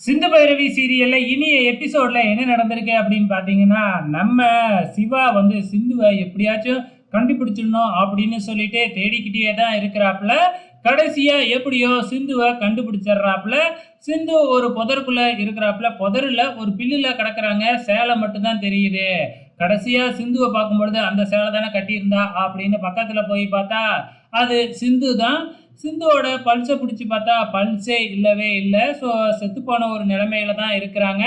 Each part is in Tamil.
சிந்து பைரவி சீரியல்ல இனிய எபிசோட்ல என்ன நடந்திருக்கு அப்படின்னு பாத்தீங்கன்னா நம்ம சிவா வந்து சிந்துவை எப்படியாச்சும் கண்டுபிடிச்சிடணும் அப்படின்னு சொல்லிட்டு தேடிக்கிட்டே தான் இருக்கிறாப்புல. கடைசியா எப்படியோ சிந்துவை கண்டுபிடிச்சிடுறாப்புல. சிந்து ஒரு புதருக்குள்ள இருக்கிறாப்புல. புதருல ஒரு பில்லுல கிடக்குறாங்க. சேலை மட்டும்தான் தெரியுது. கடைசியா சிந்துவை பார்க்கும்பொழுது அந்த சேலை தானே கட்டியிருந்தா அப்படின்னு பக்கத்துல போய் பார்த்தா அது சிந்து தான் சிந்துவோட பல்ஸை பிடிச்சி பார்த்தா பல்ஸே இல்லவே இல்லை. ஸோ செத்துப்போன ஒரு நிலைமையில தான் இருக்கிறாங்க.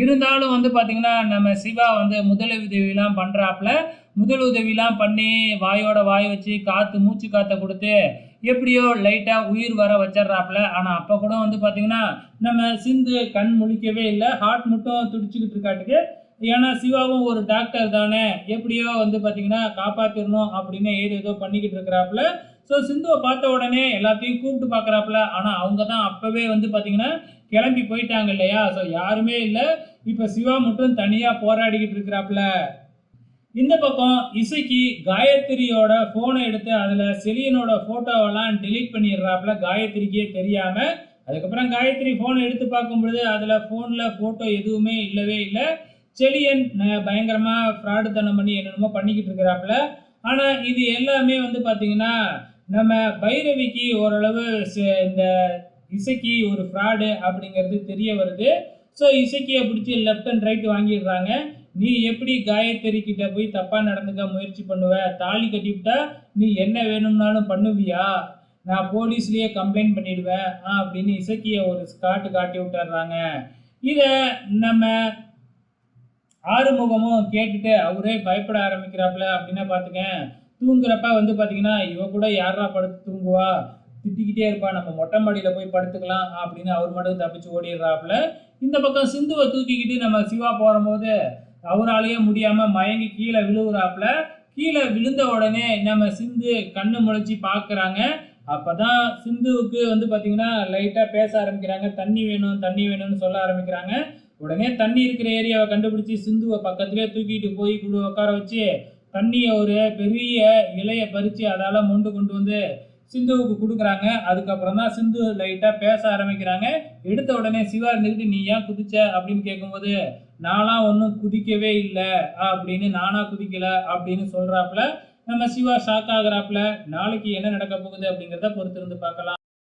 இருந்தாலும் வந்து பார்த்திங்கன்னா நம்ம சிவா வந்து முதலுதவிலாம் பண்ணுறாப்புல முதல் உதவிலாம் பண்ணி வாயோட வாய் வச்சு காற்று மூச்சு காற்றை கொடுத்து எப்படியோ லைட்டாக உயிர் வர வச்சிட்றாப்புல. ஆனால் அப்போ கூட வந்து பார்த்திங்கன்னா நம்ம சிந்து கண் முழிக்கவே இல்லை. ஹார்ட் மட்டும் துடிச்சிக்கிட்டு இருக்காட்டுக்கு. ஏன்னா சிவாவும் ஒரு டாக்டர் தானே. எப்படியோ வந்து பார்த்திங்கன்னா காப்பாற்றிடணும் அப்படின்னு ஏதோ ஏதோ பண்ணிக்கிட்டு இருக்கிறாப்புல. ஸோ சிந்துவை பார்த்த உடனே எல்லாத்தையும் கூப்பிட்டு பார்க்குறாப்புல. ஆனால் அவங்க தான் அப்போவே வந்து பார்த்தீங்கன்னா கிளம்பி போயிட்டாங்க இல்லையா? ஸோ யாருமே இல்லை. இப்போ சிவா மட்டும் தனியாக போராடிக்கிட்டு இருக்கிறாப்புல. இந்த பக்கம் இசைக்கு காயத்ரியோட ஃபோனை எடுத்து அதில் செலியனோட ஃபோட்டோவெல்லாம் டெலீட் பண்ணிடுறாப்புல. காயத்ரிக்கே தெரியாமல் அதுக்கப்புறம் காயத்ரி ஃபோனை எடுத்து பார்க்கும்பொழுது அதில் ஃபோனில் ஃபோட்டோ எதுவுமே இல்லவே இல்லை. செலியன் பயங்கரமாக ஃப்ராடு ஃப்ராடுத்தனம் பண்ணி என்னென்னமோ பண்ணிக்கிட்டு இருக்கிறாப்புல. ஆனால் இது எல்லாமே வந்து பார்த்தீங்கன்னா நம்ம பைரவிக்கு ஓரளவு இந்த இசைக்கு ஒரு ஃப்ராடு அப்படிங்கிறது தெரிய வருது. ஸோ இசைக்கியை பிடிச்சி லெஃப்ட் அண்ட் ரைட் வாங்கிடுறாங்க. நீ எப்படி காயத்ரி கிட்ட போய் தப்பாக நடந்துக்க முயற்சி பண்ணுவ? தாலி கட்டிவிட்டா நீ என்ன வேணும்னாலும் பண்ணுவியா? நான் போலீஸ்லேயே கம்ப்ளைண்ட் பண்ணிடுவேன். ஆ அப்படின்னு இசக்கியை ஒரு காட்டு காட்டி விட்டுறாங்க. இதை நம்ம ஆறுமுகமும் கேட்டுட்டு அவரே பயப்பட ஆரம்பிக்கிறாப்புல. அப்படின்னா பார்த்துக்க தூங்குறப்ப வந்து பார்த்தீங்கன்னா இவ கூட யாரா படுத்து தூங்குவா? திட்டிக்கிட்டே இருப்பா. நம்ம மொட்டை மாடியில் போய் படுத்துக்கலாம் அப்படின்னு அவர் மட்டும் தப்பிச்சு ஓடிடுறாப்புல. இந்த பக்கம் சிந்துவை தூக்கிக்கிட்டு நம்ம சிவா போகும்போது அவராலேயே முடியாமல் மயங்கி கீழே விழுகுறாப்புல கீழே விழுந்த உடனே நம்ம சிந்து கண்ணு முளைச்சி பார்க்குறாங்க அப்பதான் சிந்துவுக்கு வந்து பார்த்தீங்கன்னா லைட்டாக பேச ஆரம்பிக்கிறாங்க. தண்ணி வேணும் தண்ணி வேணும்னு சொல்ல ஆரம்பிக்கிறாங்க. உடனே தண்ணி இருக்கிற ஏரியாவை கண்டுபிடிச்சி சிந்துவை பக்கத்துலேயே தூக்கிட்டு போய் குழு உட்கார வச்சு தண்ணியை ஒரு பெரிய இலையை பறித்து அதால் மொண்டு கொண்டு வந்து சிந்துவுக்கு கொடுக்குறாங்க. அதுக்கப்புறம் தான் சிந்து லைட்டாக பேச ஆரம்பிக்கிறாங்க. எடுத்த உடனே சிவா இருந்துக்கிட்டு நீ ஏன் குதிச்ச? அப்படின்னு கேட்கும்போது நானாக ஒன்றும் குதிக்கவே இல்லை. அப்படின்னு நானாக குதிக்கல. அப்படின்னு சொல்கிறாப்புல நம்ம சிவா ஷாக் ஆகுறாப்புல நாளைக்கு என்ன நடக்க போகுது? அப்படிங்கிறத பொறுத்திருந்து பார்க்கலாம்.